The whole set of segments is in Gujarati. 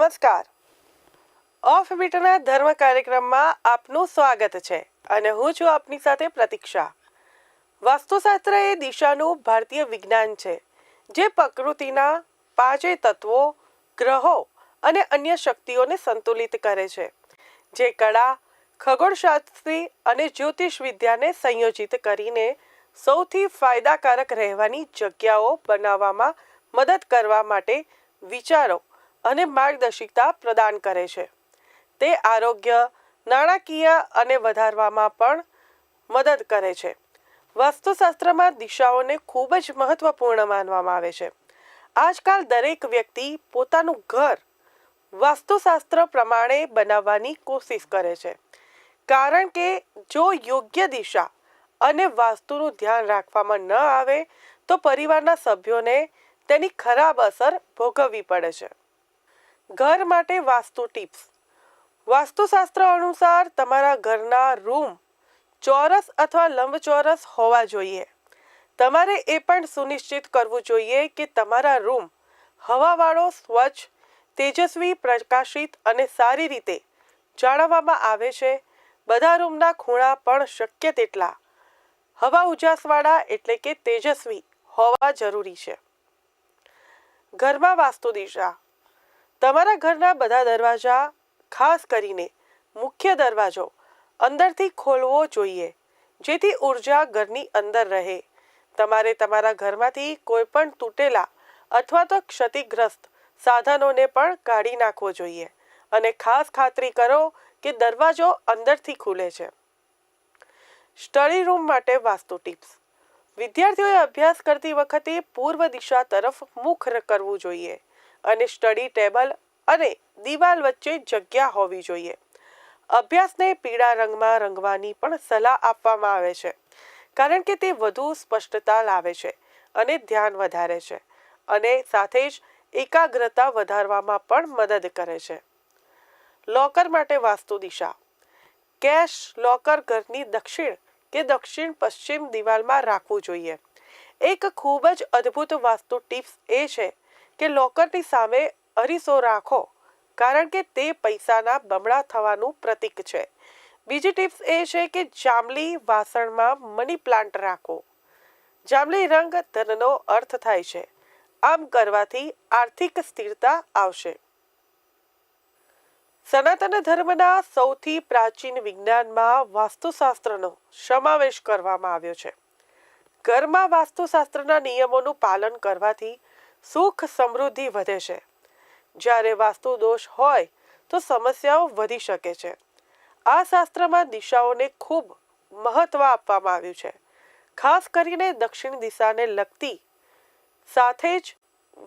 નમસ્કાર. ઓફ બીટના ધર્મ કાર્યક્રમમાં આપનું સ્વાગત છે અને હું છું આપની સાથે પ્રતીક્ષા. વાસ્તુશાસ્ત્ર એ દિશાનું ભારતીય વિજ્ઞાન છે, જે પ્રકૃતિના પાંચે તત્વો, ગ્રહો અને અન્ય શક્તિઓને સંતુલિત કરે છે, જે કળા, ખગોળશાસ્ત્રી અને જ્યોતિષ વિદ્યાને સંયોજિત કરીને સૌથી ફાયદાકારક રહેવાની જગ્યાઓ બનાવવામાં મદદ કરવા માટે વિચારો અને માર્ગદર્શિકા પ્રદાન કરે છે. તે આરોગ્ય, નાણાકીય અને વધારવામાં પણ મદદ કરે છે. વાસ્તુશાસ્ત્રમાં દિશાઓને ખૂબ જ મહત્વપૂર્ણ માનવામાં આવે છે. આજકાલ દરેક વ્યક્તિ પોતાનું ઘર વાસ્તુશાસ્ત્ર પ્રમાણે બનાવવાની કોશિશ કરે છે. કારણ કે જો યોગ્ય દિશા અને વાસ્તુનું ધ્યાન રાખવામાં ન આવે, તો પરિવારના સભ્યોને તેની ખરાબ અસર ભોગવવી પડે છે. ઘર માટે વાસ્તુ ટિપ્સ. વાસ્તુશાસ્ત્ર અનુસાર તમારા ઘરના રૂમ ચોરસ અથવા લંબચોરસ હોવા જોઈએ. તમારે એ પણ સુનિશ્ચિત કરવું જોઈએ કે તમારા રૂમ હવાવાળો, સ્વચ્છ, તેજસ્વી, પ્રકાશિત અને સારી રીતે જાળવવામાં આવે છે. બધા રૂમના ખૂણા પણ શક્ય તેટલા હવા ઉજાસવાળા એટલે કે તેજસ્વી હોવા જરૂરી છે. ઘરમાં વાસ્તુ દિશા. તમારા ઘરના બધા દરવાજા, ખાસ કરીને મુખ્ય દરવાજો, અંદરથી ખોલવો જોઈએ, જેથી ઊર્જા ઘરની અંદર રહે. તમારે તમારા ઘરમાંથી કોઈ પણ તૂટેલા અથવા તો ક્ષતિગ્રસ્ત સાધનોને પણ કાઢી નાખવો જોઈએ અને ખાસ ખાતરી કરો કે દરવાજો અંદરથી ખુલે છે. સ્ટડી રૂમ માટે વાસ્તુ ટિપ્સ. વિદ્યાર્થીઓએ અભ્યાસ કરતી વખતે પૂર્વ દિશા તરફ મુખ કરવું જોઈએ. અને સ્ટડી ટેબલ અને દિવાલ વચ્ચે જગ્યા હોવી જોઈએ. અભ્યાસને પીળા રંગમાં રંગવાની પણ સલાહ આપવામાં આવે છે, કારણ કે તે વધુ સ્પષ્ટતા લાવે છે અને ધ્યાન વધારે છે અને સાથે જ એકાગ્રતા વધારવામાં પણ મદદ કરે છે. લોકર માટે વાસ્તુ દિશા. કેશ લોકર ઘરની દક્ષિણ કે દક્ષિણ પશ્ચિમ દિવાલમાં રાખવું જોઈએ. એક ખૂબ જ અદ્ભુત વાસ્તુ ટિપ્સ એ છે કે લોકરની સામે અરીસો રાખો, કારણ કે તે પૈસાના બમણા થવાનું પ્રતીક છે. બીજી ટિપ્સ એ છે કે જાંબલી વાસણમાં મની પ્લાન્ટ રાખો. જાંબલી રંગ ધનનો અર્થ થાય છે. આમ કરવાથી આર્થિક સ્થિરતા આવશે. સનાતન ધર્મના સૌથી પ્રાચીન વિજ્ઞાનમાં વાસ્તુશાસ્ત્રનો સમાવેશ કરવામાં આવ્યો છે. ઘરમાં વાસ્તુશાસ્ત્રના નિયમોનું પાલન કરવાથી સુખ સમૃદ્ધિ વધે છે. જ્યારે વાસ્તુ દોષ હોય, તો સમસ્યાઓ વધી શકે છે. આ શાસ્ત્રમાં દિશાઓને ખૂબ મહત્વ આપવામાં આવ્યું છે. ખાસ કરીને દક્ષિણ દિશાને લગતી સાથે જ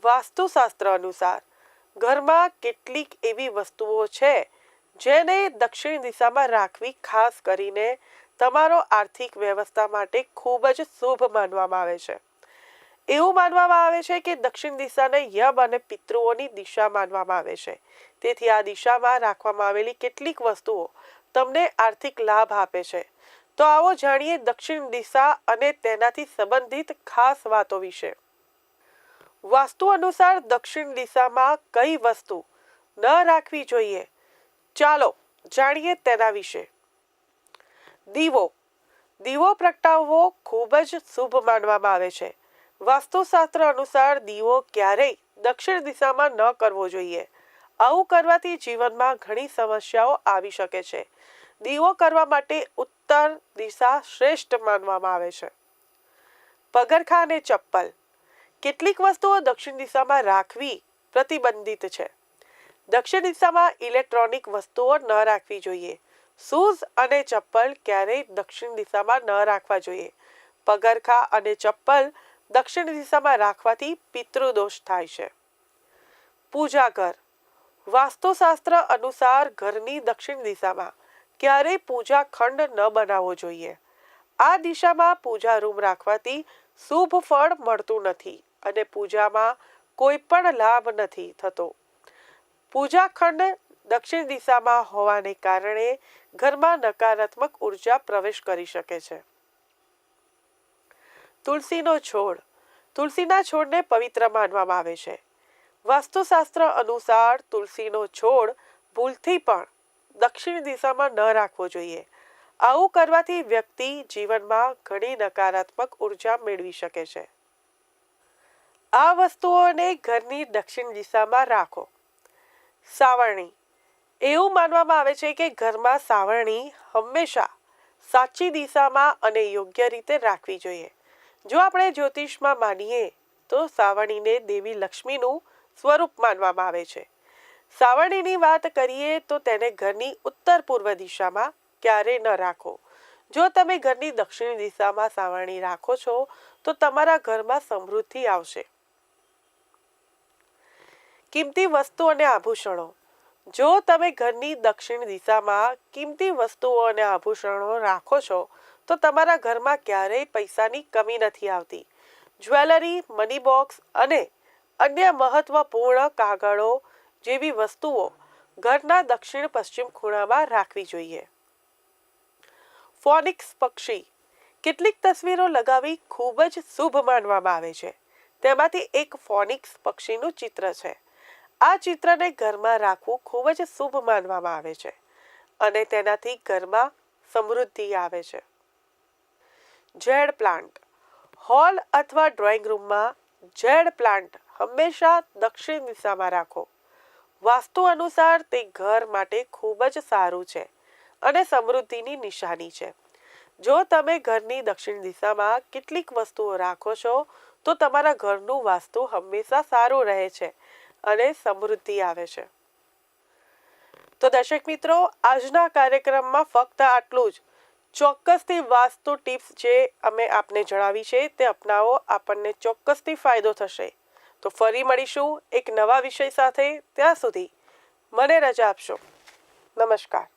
વાસ્તુશાસ્ત્ર અનુસાર, ઘરમાં કેટલીક એવી વસ્તુઓ છે જેને દક્ષિણ દિશામાં રાખવી ખાસ કરીને તમારો આર્થિક વ્યવસ્થા માટે ખૂબ જ શુભ માનવામાં આવે છે. એવું માનવામાં આવે છે કે દક્ષિણ દિશાને યમ અને પિતૃઓની દિશા માનવામાં આવે છે. તેથી આ દિશામાં રાખવામાં આવેલી કેટલીક વસ્તુઓ તમને આર્થિક લાભ આપે છે. તો આવો જાણીએ દક્ષિણ દિશા અને તેનાથી સંબંધિત ખાસ વાતો વિશે. વાસ્તુ અનુસાર દક્ષિણ દિશામાં કઈ વસ્તુ ન રાખવી જોઈએ? ચાલો જાણીએ તેના વિશે. દીવો. દીવો પ્રગટાવવો ખૂબ જ શુભ માનવામાં આવે છે. વાસ્તુશાસ્ત્ર અનુસાર દીવો ક્યારેય દક્ષિણ દિશામાં ન કરવો જોઈએ. આવું કરવાથી જીવનમાં ઘણી સમસ્યાઓ આવી શકે છે. દીવો કરવા માટે ઉત્તર દિશા શ્રેષ્ઠ માનવામાં આવે છે. પગરખા અને ચપ્પલ. કેટલીક વસ્તુઓ દક્ષિણ દિશામાં રાખવી પ્રતિબંધિત છે. દક્ષિણ દિશામાં ઇલેક્ટ્રોનિક વસ્તુઓ ન રાખવી જોઈએ. શૂઝ અને ચપ્પલ ક્યારેય દક્ષિણ દિશામાં ન રાખવા જોઈએ. પગરખા અને ચપ્પલ દક્ષિણ દિશામાં રાખવાથી પિતૃદોષ થાય છે. પૂજા ઘર વાસ્તુશાસ્ત્ર અનુસાર ઘરની દક્ષિણ દિશામાં ક્યારેય પૂજા ખંડ ન બનાવવો જોઈએ. આ દિશામાં પૂજા રૂમ રાખવાથી શુભ ફળ મળતું નથી અને પૂજામાં કોઈ પણ લાભ નથી થતો. પૂજા ખંડ દક્ષિણ દિશામાં હોવાને કારણે ઘરમાં નકારાત્મક ઊર્જા પ્રવેશ કરી શકે છે. તુલસીનો છોડ. તુલસીના છોડને પવિત્ર માનવામાં આવે છે. વાસ્તુશાસ્ત્ર અનુસાર તુલસીનો છોડ ભૂલથી પણ દક્ષિણ દિશામાં ન રાખવો જોઈએ. આવું કરવાથી વ્યક્તિ જીવનમાં ઘણી નકારાત્મક ઊર્જા મેળવી શકે છે. આ વસ્તુઓને ઘરની દક્ષિણ દિશામાં રાખો. સાવરણી. એવું માનવામાં આવે છે કે ઘરમાં સાવરણી હંમેશા સાચી દિશામાં અને યોગ્ય રીતે રાખવી જોઈએ. જો આપણે જ્યોતિષમાં માનીએ, તો સાવણીને દેવી લક્ષ્મીનું સ્વરૂપ માનવામાં આવે છે. સાવરણીની વાત કરીએ, તો તેને ઘરની ઉત્તર પૂર્વ દિશામાં ક્યારે ન રાખો. જો તમે ઘરની દક્ષિણ દિશામાં સાવરણી રાખો છો, તો તમારા ઘરમાં સમૃદ્ધિ આવશે. કિંમતી વસ્તુ અને આભૂષણો. જો તમે ઘરની દક્ષિણ દિશામાં કિંમતી વસ્તુઓ અને આભૂષણો રાખો છો તો તમારા ઘરમાં ક્યારેય પૈસાની કમી નથી આવતી. જ્વેલરી, મની બોક્સ અને અન્ય મહત્વપૂર્ણ કાગળો જેવી વસ્તુઓ ઘરના દક્ષિણ પશ્ચિમ ખૂણામાં રાખવી જોઈએ. ફોનિક્સ પક્ષી કેટલીક તસવીરો લગાવી ખૂબ જ શુભ માનવામાં આવે છે. તેમાંથી એક ફોનિક્સ પક્ષીનું ચિત્ર છે. આ ચિત્રને ઘરમાં રાખવું ખૂબ જ શુભ માનવામાં આવે છે અને તેનાથી ઘરમાં સમૃદ્ધિ આવે છે. Z plant. હોલ અથવા ડ્રોઈંગ રૂમમાં ઝેડ પ્લાન્ટ હંમેશા દક્ષિણ દિશામાં રાખો. વાસ્તુ અનુસાર તે ઘર માટે ખૂબ જ સારું છે અને સમૃદ્ધિની નિશાની છે. જો તમે ઘરની દક્ષિણ દિશામાં કેટલીક વસ્તુઓ રાખો છો, તો તમારા ઘરનું વાસ્તુ હંમેશા સારું રહે છે અને સમૃદ્ધિ આવે છે. તો દર્શક મિત્રો, આજના કાર્યક્રમમાં ફક્ત આટલું જ. ચોક્કસથી વાસ્તુ ટિપ્સ જે અમે આપને જણાવી છે, તે અપનાવો, આપણને ચોક્કસથી ફાયદો થશે. તો ફરી મળીશું એક નવા વિષય સાથે. ત્યાં સુધી મને રજા આપશો. નમસ્કાર.